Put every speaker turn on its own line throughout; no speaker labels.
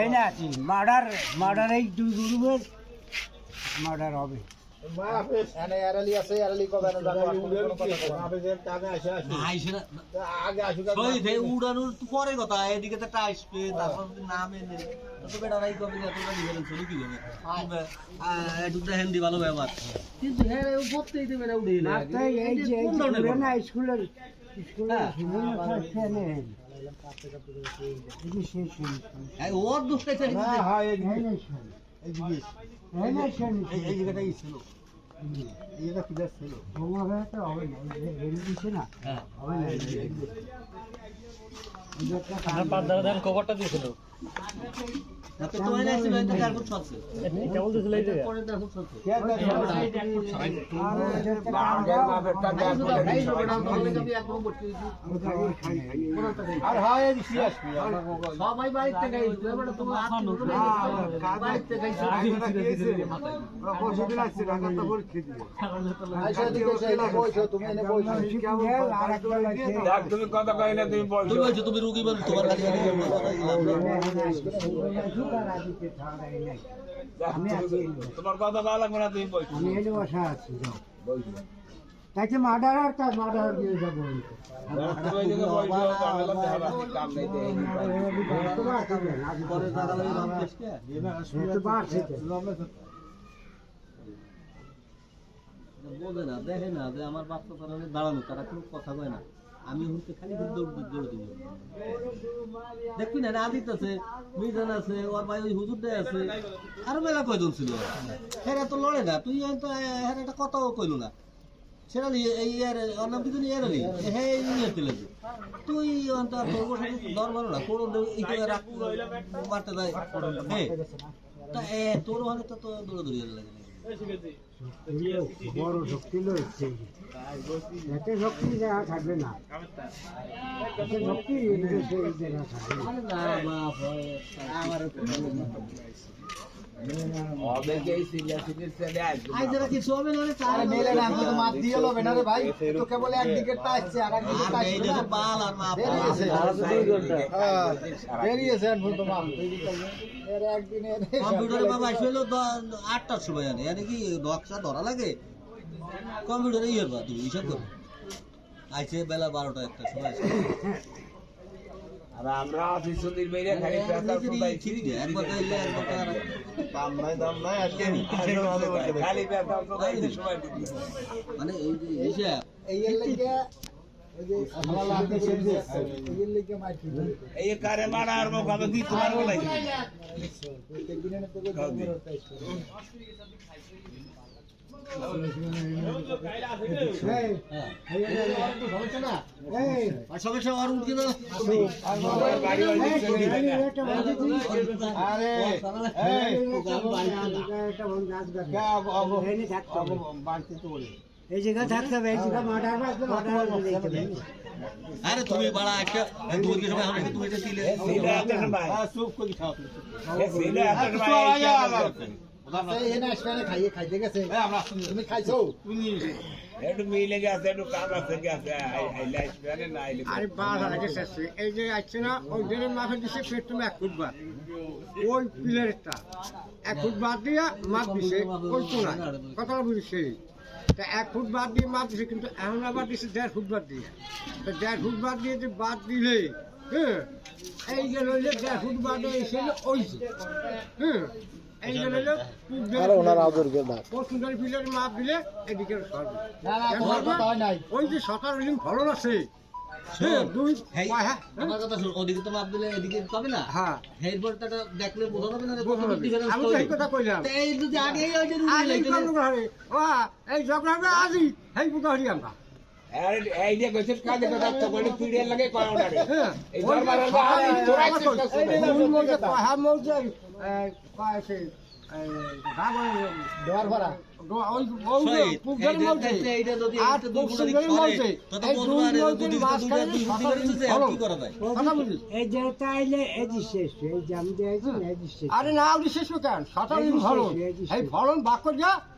এই না আছি মার্ডার মার্ডার এই দুই গ্রুপের মার্ডার হবে।
হয়ে উড়ানোর পরে কথা এদিকে তো একটা আসবে তারপর যদি না তো বেটা রাই কবে এত গাড়ি গেলেন চলে কি যাবে একটু দেখেন দি ভালো ব্যবহার। কিন্তু হ্যাঁ ও দেবে না উড়ে
স্কুলের স্কুলের
ওর দোষটাই
হ্যাঁ এই জায়গাটাই ছিল। এই জায়গা ছিল
হবে না রেল না
হ্যাঁ।
হবে না এই যে আর
হ্যাঁ
সবাই বাড়িতে
তুমি
কথা না বলছো।
তুমি বলছো তুমি রুগী বল তোমার
তোমার কথা ভালো লাগবে না তুমি
আমি বসা আছি যাও। তাকে মার্ডার আর তার মার্ডার দিয়ে যাব
বোঝে না দেখে না যে আমার বাচ্চা তারা দাঁড়ানো তারা কোনো কথা কয় না। আমি খালি দৌড় দৌড় দিব। দেখবি না আদিত আছে, মিজান আছে, ওর ভাই ওই আছে। আরও মেলা কয়জন ছিল? তো লড়ে না, তুই তো হ্যাঁ একটা কথাও কইলো না। সেটা এই ইয়ার, ওর নাম ইয়ার এই নিয়ে তুলে তুই অন্তর তোর দর মারো না কোন দেয়। হ্যাঁ তোর ওখানে তো লাগে
বড় শক্তি রয়েছে এতে শক্তি দেখা থাকবে না। এতে শক্তি দেখা থাকবে না।
হ্যাঁ
কম্পিউটারে বাবা আসলে আটটার সময় আনে। মানে কি নকশা ধরা লাগে? কম্পিউটারে ইয়ে তুমি হিসাব করো। আইছে বেলা বারোটা একটা সময় আসে।
আর আমরা অফিস সুন্দর মেরে খালি পেশা
নিজেরই ছিঁড়ি দেয়, একবার গাইলে একবার
দাম নাই দাম নাই আজকে
খালি পেশা সুন্দর সময়
মানে এই যে হিসাব
এই এর লাগে এই
কারে মারা আর মুখ আমি দিতে পারব
প্রত্যেক দিনে না তোকে দাম টাইছ
এই, এই, এই, এই, এই,
আর সবাই সব আর উঠছে না
আমার বাড়ি
এই,
হইছে
এই, এই, একটা বন্ধ দিই।
আরে
এই,
এই
একটা বন্ধ আছে, একটা বন্ধ আছে, গাছ গাছ। এখানে থাকতে হবে।
বাড়তে তো
এই জায়গা থাকতে হবে এই জায়গা
আরে তুমি বাড়া একটা তুমি কি সময় আমাকে তুমি এটা দিলে
হ্যাঁ চুপ করে খাও
এ সিলে এত সময়
এই না আসবে খাইয়ে খাইতে গেছে। তুমি খাইছো?
একটু মিলে গেছে একটু কাম আছে গেছে। আই লাইফ না আইলে
আরে বাস আগে শেষ এই যে আসছে না ওই জন্য মাফে দিছে পেট তুমি এক ফুট বাদ। ওই প্লেয়ারটা এক ফুট বাদ দিয়ে মাপ দিছে ওই কথাটা বুঝছে? তা এক ফুট বাদ দিয়ে মাপ দিছে কিন্তু এখন আবার দিছে দেড় ফুট বাদ দিয়ে। তো দেড় ফুট বাদ দিয়ে যে বাদ দিলে হ্যাঁ এই যে রইলে দেড় ফুট এসে ওই হ্যাঁ এই যে রইলে পশ্চিমবঙ্গের ফিল্ডের মাপ দিলে এদিকে সরবে
হয় নাই।
ওই যে সকাল রিং ফলন আছে। হ্যাঁ, হ্যাঁ। হ্যাঁ।
বোঝা
বোঝা এই আজ এই বুকা হরি আমরা।
আরে এই যে গেছে কাজে কথা তো বলে পিড়ে লাগে কয় ওটারে
হ্যাঁ।
এই
এই যে
করবে
ওই মধ্যে কহা মধ্যে কয় সে গাবর
দেওয়ার ভরা।
ওই ওই
শহীদ,
পুকুরের
এই যে
মধ্যে
দেখতে এইটা যদি
আর
একটু দুপুরে
পুকুরের
দিকে
মধ্যে
করে, তত
এই
বলব আরে
দুই
দুদিকে
মধ্যে
তো দুইটা
মাঝখানে
দুই
সকাল
দিকে দিছে, আর কি করা যায়?
কথা
এই যে
আরে না উনি কেন? সাঁতার
শেষ।
ফলন বাক্য যা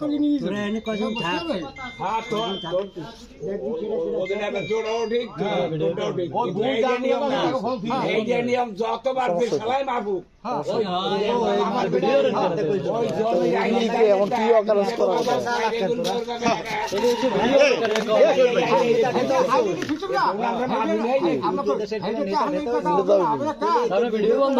করে নিয়ে যাবে
এনে কজন থাক।
হ্যাঁ তো ওদের একটা জোড়াও ঠিক দুটাও ঠিক কিন্তু এই যে না এই যে যতবার যে
হ্যাঁ
হলো?
আমরা ভিডিও বন্ধ